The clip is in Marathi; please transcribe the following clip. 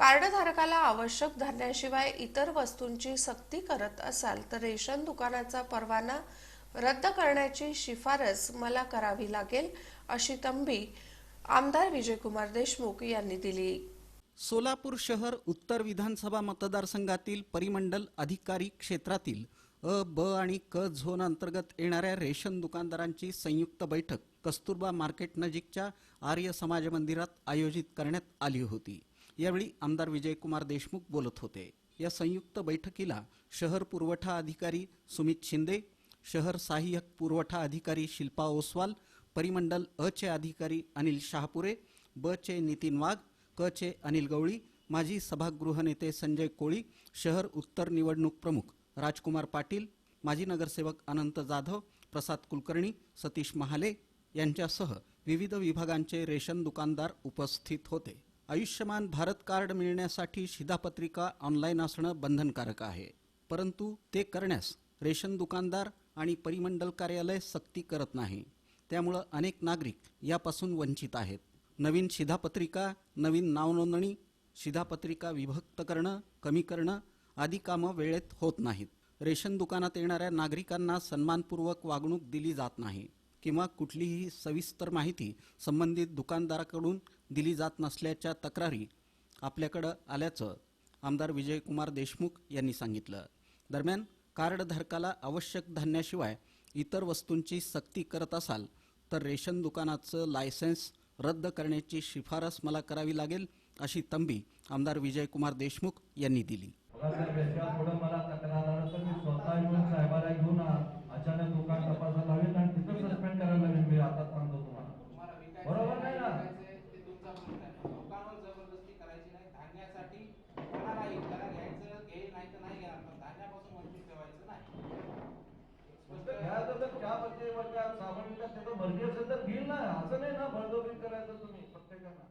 कार्डधारकाला आवश्यक धान्याशिवाय इतर वस्तूंची सक्ती करत असाल तर रेशन दुकानाचा परवाना रद्द करण्याची शिफारस मला करावी लागेल अशी तंबी आमदार विजयकुमार देशमुख यांनी दिली. सोलापूर शहर उत्तर विधानसभा मतदारसंघातील परिमंडल अधिकारी क्षेत्रातील अ ब आणि क झोन अंतर्गत येणाऱ्या रेशन दुकानदारांची संयुक्त बैठक कस्तुरबा मार्केट नजीकच्या आर्य समाज मंदिरात आयोजित करण्यात आली होती. यावेळी आमदार विजयकुमार देशमुख बोलत होते. या संयुक्त बैठकीला शहर पुरवठा अधिकारी सुमित शिंदे शहर सहाय्यक पुरवठा अधिकारी शिल्पा ओसवाल परिमंडल अ चे अधिकारी अनिल शहापुरे ब चे नितीन वाघ क चे अनिल गवळी माजी सभागृह नेते संजय कोळी शहर उत्तर निवडणूक प्रमुख राजकुमार पाटील माजी नगरसेवक अनंत जाधव प्रसाद कुलकर्णी सतीश महाले यांच्यासह विविध विभागांचे रेशन दुकानदार उपस्थित होते. आयुष्यमान भारत कार्ड मिळण्यासाठी शिधापत्रिका ऑनलाईन असणं बंधनकारक आहे. परंतु ते करण्यास रेशन दुकानदार आणि परिमंडल कार्यालय सक्ती करत नाही. त्यामुळं अनेक नागरिक यापासून वंचित आहेत. नवीन शिधापत्रिका नवीन नावनोंदणी शिधापत्रिका विभक्त करणं कमी करणं आदी कामं वेळेत होत नाहीत. रेशन दुकानात येणाऱ्या नागरिकांना सन्मानपूर्वक वागणूक दिली जात नाही किंवा कुठलीही सविस्तर माहिती संबंधित दुकानदाराकडून दिली जात नसल्याच्या तक्रारी आपल्याकडं आल्याचं आमदार विजयकुमार देशमुख यांनी सांगितलं. दरम्यान कार्डधारकाला आवश्यक धान्याशिवाय इतर वस्तूंची सक्ती करत असाल तर रेशन दुकानाचं लायसन्स रद्द करण्याची शिफारस मला करावी लागेल अशी तंबी आमदार विजयकुमार देशमुख यांनी दिली. असेल तर घेईल ना असं नाही ना बळजबरी करायचं तुम्ही प्रत्येकाला.